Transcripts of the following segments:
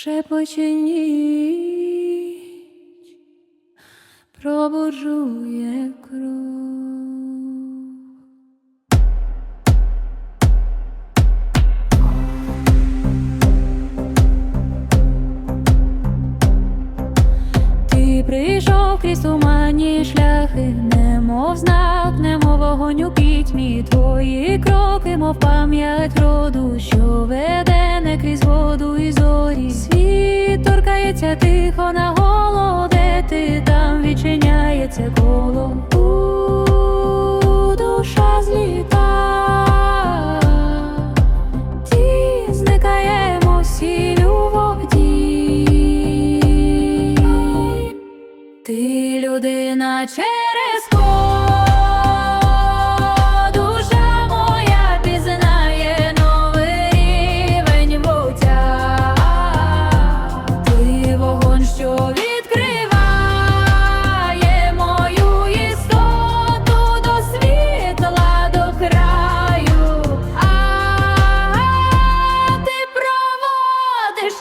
шепоче ніч, пробуджує крізь туманні шляхи, немов знак, немов вогонь у пітьмі. Твої кроки, мов пам'ять роду, що веде не крізь воду і зорі. Світ торкається тихо на голо, де ти там відчиняється коло.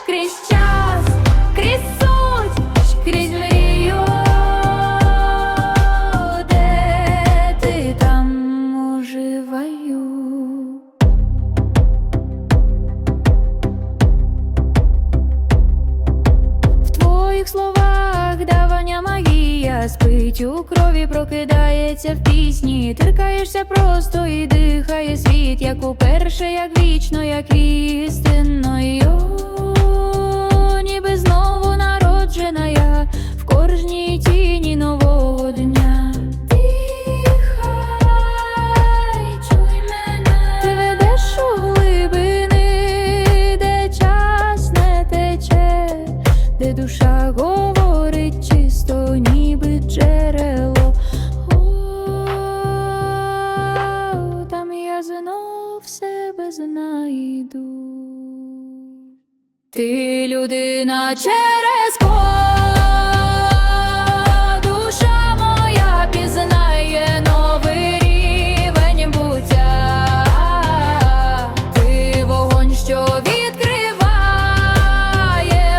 Крізь час, крізь суть, крізь мрію, ти там оживаю. В твоїх словах давання магія спить у крові, прокидається в пісні. Тиркаєшся просто і дихає світ, як уперше, як вічно, як істинною. Знайду. Ти людина через код, душа моя пізнає новий рівень буття. Ти вогонь, що відкриває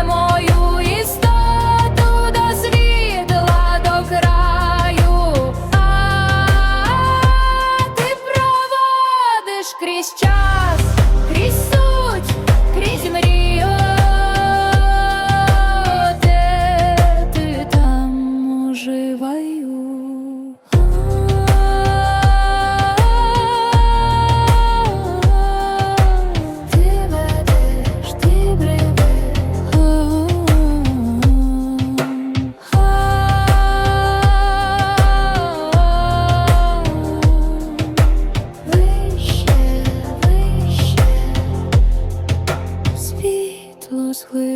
мою істоту до світла, до краю. Крізь час,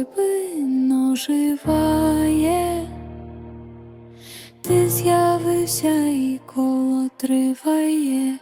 світло живає, ти з'явився і коло триває.